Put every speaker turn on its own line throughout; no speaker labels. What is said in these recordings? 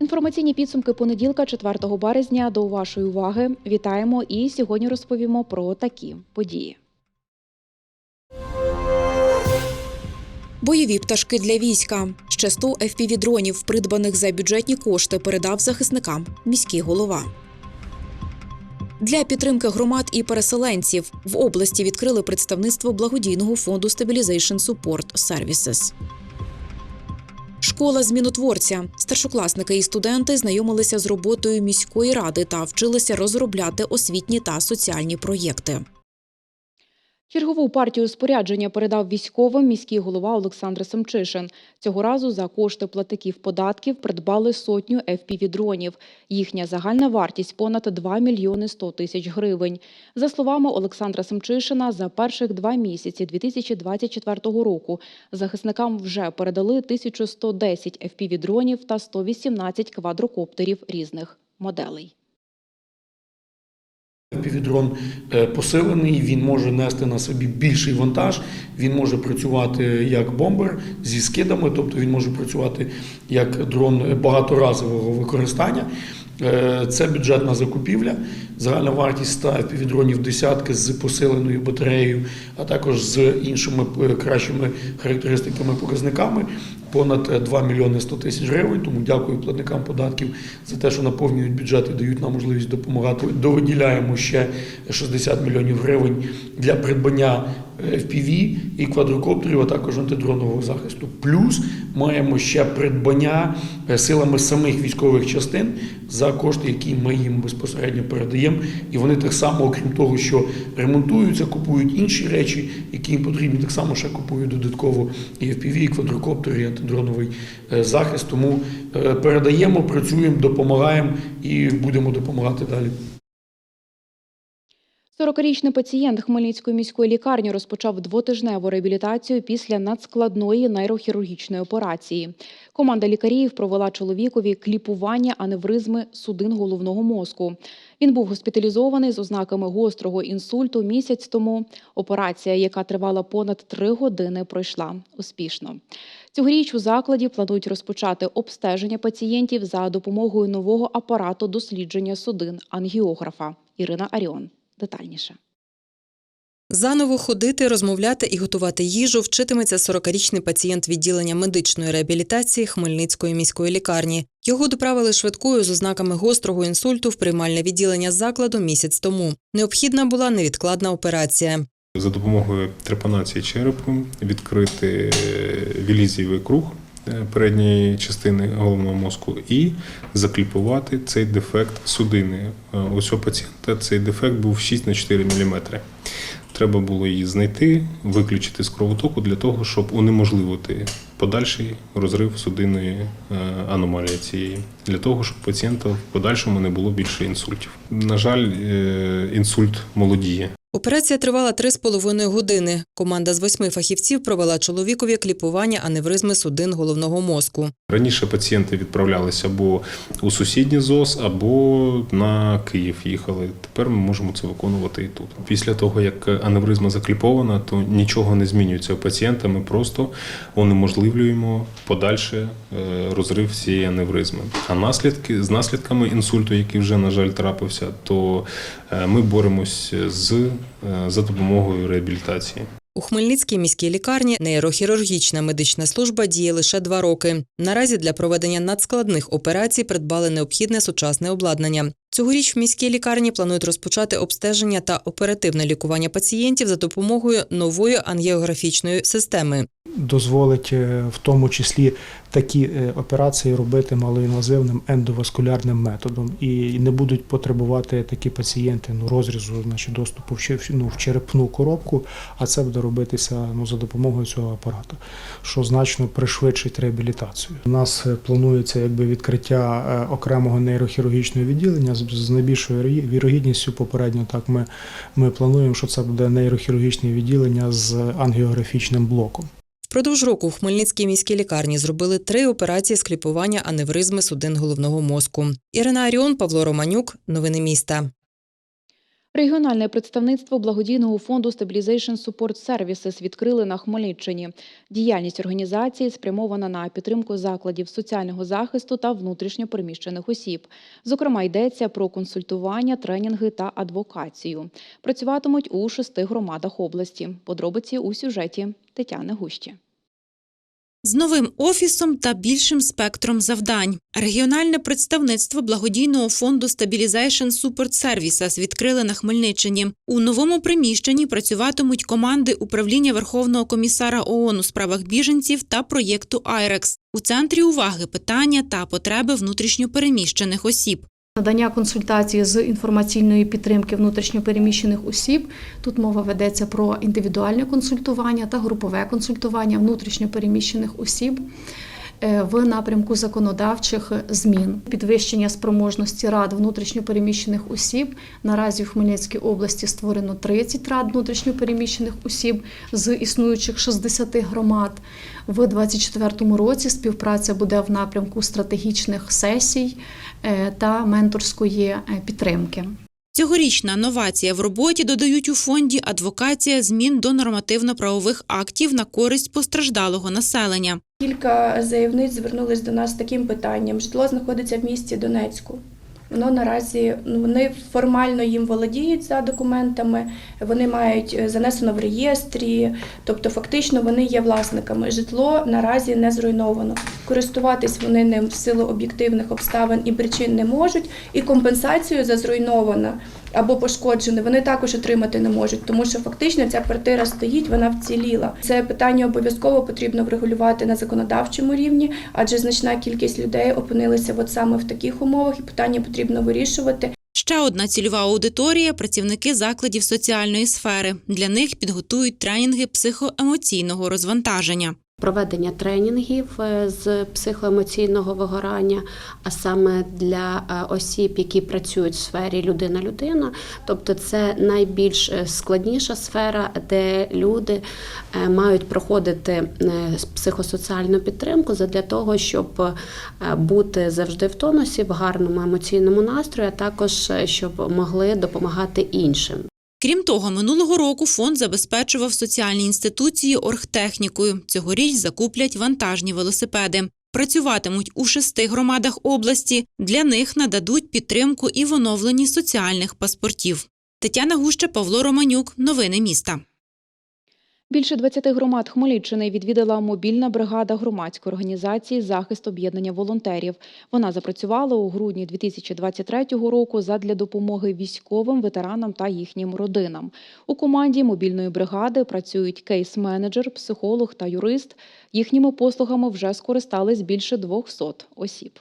Інформаційні підсумки понеділка, 4 березня. До вашої уваги вітаємо і сьогодні розповімо про такі події. Бойові пташки для війська. Ще 100 FPV-дронів, придбаних за бюджетні кошти, передав захисникам міський голова. Для підтримки громад і переселенців в області відкрили представництво благодійного фонду Stabilization Support Services. Школа змінотворця. Старшокласники і студенти знайомилися з роботою міської ради та вчилися розробляти освітні та соціальні проєкти. Чергову партію спорядження передав військовим міський голова Олександр Семчишин. Цього разу за кошти платників податків придбали сотню FPV-дронів. Їхня загальна вартість понад 2 мільйони 100 тисяч гривень. За словами Олександра Семчишина, за перших два місяці 2024 року захисникам вже передали 1110 FPV-дронів та 118 квадрокоптерів різних моделей.
Півдрон е, посилений, він може нести на собі більший вантаж, він може працювати як бомбер зі скидами, тобто він може працювати як дрон багаторазового використання. Е, Це бюджетна закупівля. Загальна вартість 100 півдронів десятки з посиленою батареєю, а також з іншими е, кращими характеристиками показниками. Понад 2 мільйони 100 тисяч гривень. Тому дякую платникам податків за те, що наповнюють бюджет і дають нам можливість допомагати. Довиділяємо ще 60 мільйонів гривень для придбання FPV і квадрокоптерів, а також антидронового захисту. Плюс маємо ще придбання е, силами самих військових частин за кошти, які ми їм безпосередньо передаємо. І вони так само, окрім того, що ремонтуються, купують інші речі, які їм потрібні, так само ще купують додатково і FPV, і квадрокоптери, і антидроновий е, захист. Тому е, передаємо, працюємо, допомагаємо і будемо допомагати далі.
40-річний пацієнт Хмельницької міської лікарні розпочав двотижневу реабілітацію після надскладної нейрохірургічної операції. Команда лікарів провела чоловікові кліпування аневризми судин головного мозку. Він був госпіталізований з ознаками гострого інсульту місяць тому. Операція, яка тривала понад три години, пройшла успішно. Цьогоріч у закладі планують розпочати обстеження пацієнтів за допомогою нового апарату дослідження судин ангіографа. Ірина Аріон. Детальніше.
Заново ходити, розмовляти і готувати їжу вчитиметься 40-річний пацієнт відділення медичної реабілітації Хмельницької міської лікарні. Його доправили швидкою з ознаками гострого інсульту в приймальне відділення закладу місяць тому. Необхідна була невідкладна операція.
За допомогою трепанації черепу відкрити вілізієвий круг е, передньої частини головного мозку і закліпувати цей дефект судини. Е, У цього пацієнта цей дефект був 6 на 4 мм. Треба було її знайти, виключити з кровотоку для того, щоб унеможливити подальший розрив судинної е, аномалії цієї, для того, щоб пацієнта в подальшому не було більше інсультів. На жаль, е, інсульт молодіє.
Операція тривала три з половиною години. Команда з восьми фахівців провела чоловікові кліпування аневризми судин головного мозку.
Раніше пацієнти відправлялися або у сусідній ЗОЗ, або на Київ їхали. Тепер ми можемо це виконувати і тут. Після того, як аневризма закліпована, то нічого не змінюється у пацієнта. Ми просто унеможливлюємо подальше е, розрив цієї аневризми. А наслідки з наслідками інсульту, який вже на жаль трапився, то е, ми боремось з за допомогою реабілітації.
У Хмельницькій міській лікарні нейрохірургічна медична служба діє лише два роки. Наразі для проведення надскладних операцій придбали необхідне сучасне обладнання. Цьогоріч в міській лікарні планують розпочати обстеження та оперативне лікування пацієнтів за допомогою нової ангіографічної системи.
Дозволить е, в тому числі такі е, операції робити малоінвазивним ендоваскулярним методом і не будуть потребувати такі пацієнти ну, розрізу, значить, доступу в ну, в черепну коробку, а це буде робитися ну, за допомогою цього апарату, що значно пришвидшить реабілітацію. У нас е, планується якби відкриття окремого нейрохірургічного відділення з найбільшою вірогідністю. Попередньо так ми, ми плануємо, що це буде нейрохірургічне відділення з ангіографічним блоком.
Впродовж року в Хмельницькій міській лікарні зробили три операції з кліпування аневризми судин головного мозку. Ірина Аріон, Павло Романюк. Новини міста.
Регіональне представництво благодійного фонду Stabilization Support Services відкрили на Хмельниччині. Діяльність організації спрямована на підтримку закладів соціального захисту та внутрішньопереміщених осіб. Зокрема, йдеться про консультування, тренінги та адвокацію. Працюватимуть у шести громадах області. Подробиці у сюжеті Тетяни Гущі.
З новим офісом та більшим спектром завдань. Регіональне представництво благодійного фонду Stabilization Support Services відкрили на Хмельниччині. У новому приміщенні працюватимуть команди управління Верховного комісара ООН у справах біженців та проєкту IREX. У центрі уваги питання та потреби внутрішньопереміщених осіб.
Надання консультації з інформаційної підтримки внутрішньопереміщених осіб. Тут мова ведеться про індивідуальне консультування та групове консультування внутрішньопереміщених осіб в напрямку законодавчих змін, підвищення спроможності рад внутрішньопереміщених осіб. Наразі в Хмельницькій області створено 30 рад внутрішньопереміщених осіб з існуючих 60 громад. В 2024 році співпраця буде в напрямку стратегічних сесій е, та менторської е, підтримки.
Цьогорічна новація в роботі додають у фонді адвокація змін до нормативно-правових актів на користь постраждалого населення.
Кілька заявниць звернулись до нас з таким питанням. Житло знаходиться в місті Донецьку. Воно наразі ну, вони формально їм володіють за документами, вони мають е, занесено в реєстрі, тобто фактично вони є власниками. Житло наразі не зруйновано. Користуватись вони ним в силу об'єктивних обставин і причин не можуть, і компенсацію за зруйноване або пошкоджене вони також отримати не можуть, тому що фактично ця квартира стоїть, вона вціліла. Це питання обов'язково потрібно врегулювати на законодавчому рівні, адже значна кількість людей опинилися от саме в таких умовах, і питання потрібно вирішувати.
Ще одна цільова аудиторія працівники закладів соціальної сфери. Для них підготують тренінги психоемоційного розвантаження.
Проведення тренінгів е, з психоемоційного вигорання, а саме для е, осіб, які працюють в сфері людина-людина. Тобто це найбільш е, складніша сфера, де люди мають проходити психосоціальну підтримку для того, щоб бути завжди в тонусі, в гарному емоційному настрої, а також щоб могли допомагати іншим.
Крім того, минулого року фонд забезпечував соціальні інституції оргтехнікою. Цьогоріч закуплять вантажні велосипеди. Працюватимуть у шести громадах області. Для них нададуть підтримку і в оновленні соціальних паспортів. Тетяна Гуща, Павло Романюк. Новини міста.
Більше 20 громад Хмельниччини відвідала мобільна бригада громадської організації Захист об'єднання волонтерів. Вона запрацювала у грудні 2023 року задля допомоги військовим, ветеранам та їхнім родинам. У команді мобільної бригади працюють кейс-менеджер, психолог та юрист. Їхніми послугами вже скористались більше 200 осіб.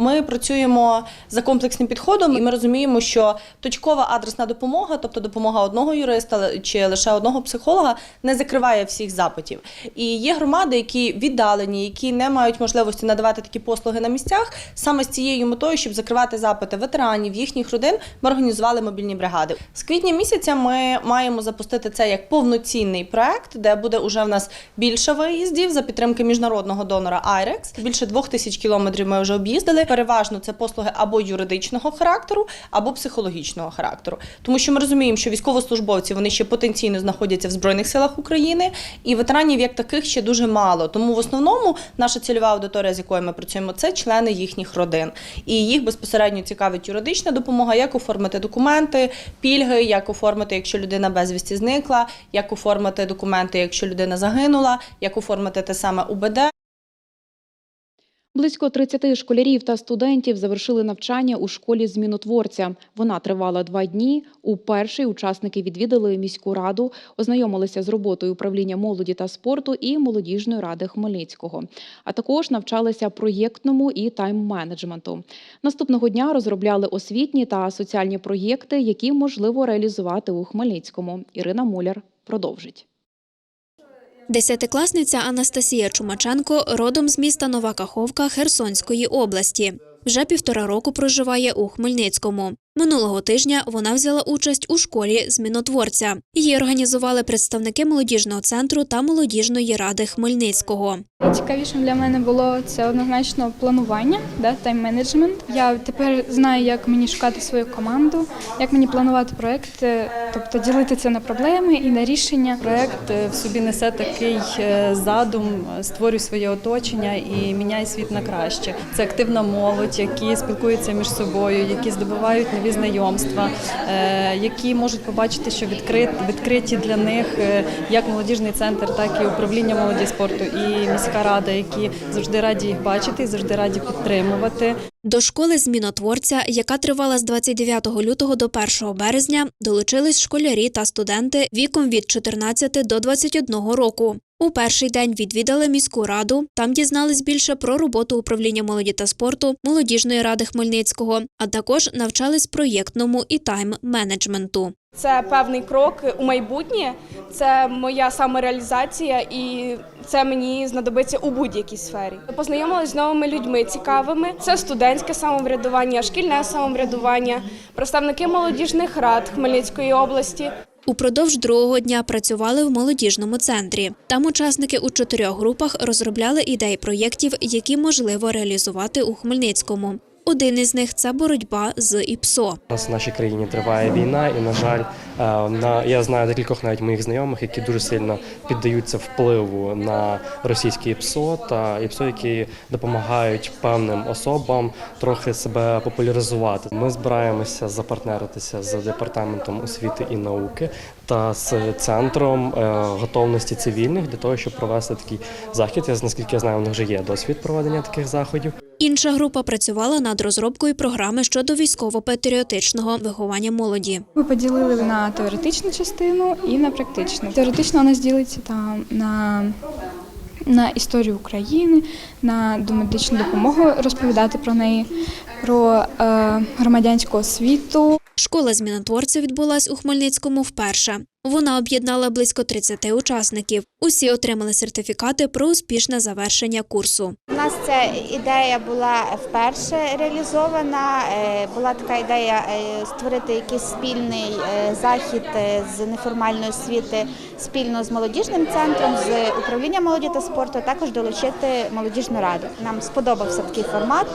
Ми працюємо за комплексним підходом, і ми розуміємо, що точкова адресна допомога, тобто допомога одного юриста чи лише одного психолога, не закриває всіх запитів. І є громади, які віддалені, які не мають можливості надавати такі послуги на місцях. Саме з цією метою, щоб закривати запити ветеранів, їхніх родин, ми організували мобільні бригади. З квітня місяця ми маємо запустити це як повноцінний проект, де буде уже в нас більше виїздів за підтримки міжнародного донора IREX. Більше двох тисяч кілометрів ми вже об'їздили. Переважно це послуги або юридичного характеру, або психологічного характеру. Тому що ми розуміємо, що військовослужбовці вони ще потенційно знаходяться в збройних силах України, і ветеранів як таких ще дуже мало. Тому в основному наша цільова аудиторія, з якою ми працюємо, це члени їхніх родин. І їх безпосередньо цікавить юридична допомога, як оформити документи, пільги, як оформити, якщо людина безвісті зникла, як оформити документи, якщо людина загинула, як оформити те саме УБД.
Близько 30 школярів та студентів завершили навчання у школі змінотворця. Вона тривала два дні. У перший учасники відвідали міську раду, ознайомилися з роботою управління молоді та спорту і молодіжної ради Хмельницького. А також навчалися проєктному і тайм-менеджменту. Наступного дня розробляли освітні та соціальні проєкти, які можливо реалізувати у Хмельницькому. Ірина Муляр продовжить.
Десятикласниця Анастасія Чумаченко родом з міста Нова Каховка Херсонської області. Вже півтора року проживає у Хмельницькому. Минулого тижня вона взяла участь у школі змінотворця. Її організували представники молодіжного центру та молодіжної ради Хмельницького.
Найцікавішим для мене було це однозначно планування, да, тайм-менеджмент. Я тепер знаю, як мені шукати свою команду, як мені планувати проект, е, тобто ділити це на проблеми і на рішення.
Проект е, в собі несе такий е, задум, створюй своє оточення і міняй світ на краще. Це активна молодь, які спілкуються між собою, які здобувають нові знайомства, е, які можуть побачити, що відкриті для них е, як молодіжний центр, так і управління молоді спорту, і міська рада, які завжди раді їх бачити, завжди раді підтримувати.
До школи змінотворця, яка тривала з 29 лютого до 1 березня, долучились школярі та студенти віком від 14 до 21 року. У перший день відвідали міську раду. Там дізнались більше про роботу управління молоді та спорту, молодіжної ради Хмельницького, а також навчались проєктному і тайм-менеджменту.
Це певний крок у майбутнє, це моя самореалізація, і це мені знадобиться у будь-якій сфері. Познайомилися з новими людьми цікавими. Це студентське самоврядування, шкільне самоврядування, представники молодіжних рад Хмельницької області.
Упродовж другого дня працювали в молодіжному центрі. Там учасники у чотирьох групах розробляли ідеї проєктів, які можливо реалізувати у Хмельницькому. Один із них це боротьба з ІПСО.
У нас в нашій країні триває війна, і на жаль, е, на я знаю декількох навіть моїх знайомих, які дуже сильно піддаються впливу на російське ІПСО та ІПСО, які допомагають певним особам трохи себе популяризувати. Ми збираємося запартнеритися з департаментом освіти і науки та з центром е, готовності цивільних для того, щоб провести такий захід. Я наскільки я знаю, у них вже є досвід проведення таких заходів.
Інша група працювала над розробкою програми щодо військово-патріотичного виховання молоді.
Ми поділили на теоретичну частину і на практичну. Теоретично у нас ділиться там на, на історію України, на домедичну допомогу розповідати про неї, про е, громадянську освіту.
Школа змінотворця відбулась у Хмельницькому вперше. Вона об'єднала близько 30 учасників. Усі отримали сертифікати про успішне завершення курсу.
У нас ця ідея була вперше реалізована. Е, Була така ідея е, створити якийсь спільний е, захід з неформальної освіти спільно з молодіжним центром, з управлінням молоді та спорту, також долучити молодіжну раду. Нам сподобався такий формат.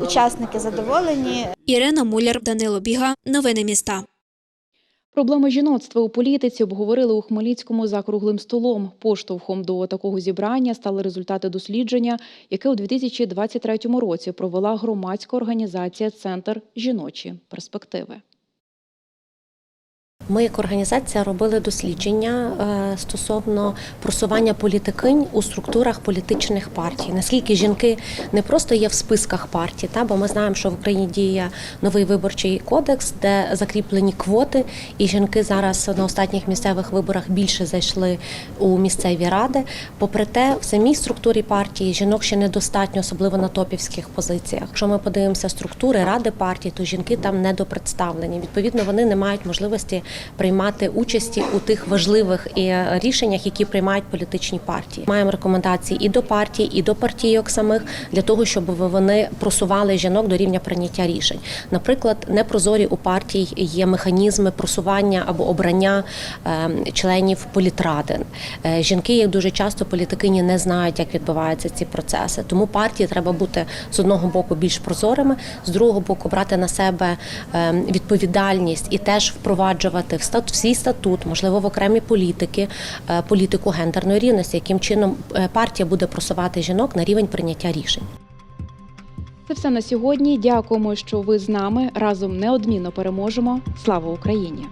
Учасники задоволені.
Ірина Муляр, Данило Біга. Новини міста.
Проблеми жіноцтва у політиці обговорили у Хмельницькому за круглим столом. Поштовхом до такого зібрання стали результати дослідження, яке у 2023 році провела громадська організація Центр жіночі перспективи.
Ми як організація робили дослідження е, стосовно просування політикинь у структурах політичних партій. Наскільки жінки не просто є в списках партій, та бо ми знаємо, що в Україні діє новий виборчий кодекс, де закріплені квоти, і жінки зараз на останніх місцевих виборах більше зайшли у місцеві ради. Попри те, в самій структурі партії жінок ще недостатньо, особливо на топівських позиціях. Якщо ми подивимося структури ради партії, то жінки там недопредставлені. Відповідно, вони не мають можливості приймати участі у тих важливих е, рішеннях, які приймають політичні партії. Маємо рекомендації і до партій, і до партійок самих для того, щоб вони просували жінок до рівня прийняття рішень. Наприклад, непрозорі у партій є механізми просування або обрання е, членів політради. Е, Жінки, як дуже часто політикині не знають, як відбуваються ці процеси. Тому партії треба бути з одного боку більш прозорими, з другого боку брати на себе е, відповідальність і теж впроваджувати стат- в свій статут, можливо, в окремі політики, е, політику гендерної рівності, яким чином е, партія буде просувати жінок на рівень прийняття рішень.
Це все на сьогодні. Дякуємо, що ви з нами. Разом неодмінно переможемо. Слава Україні!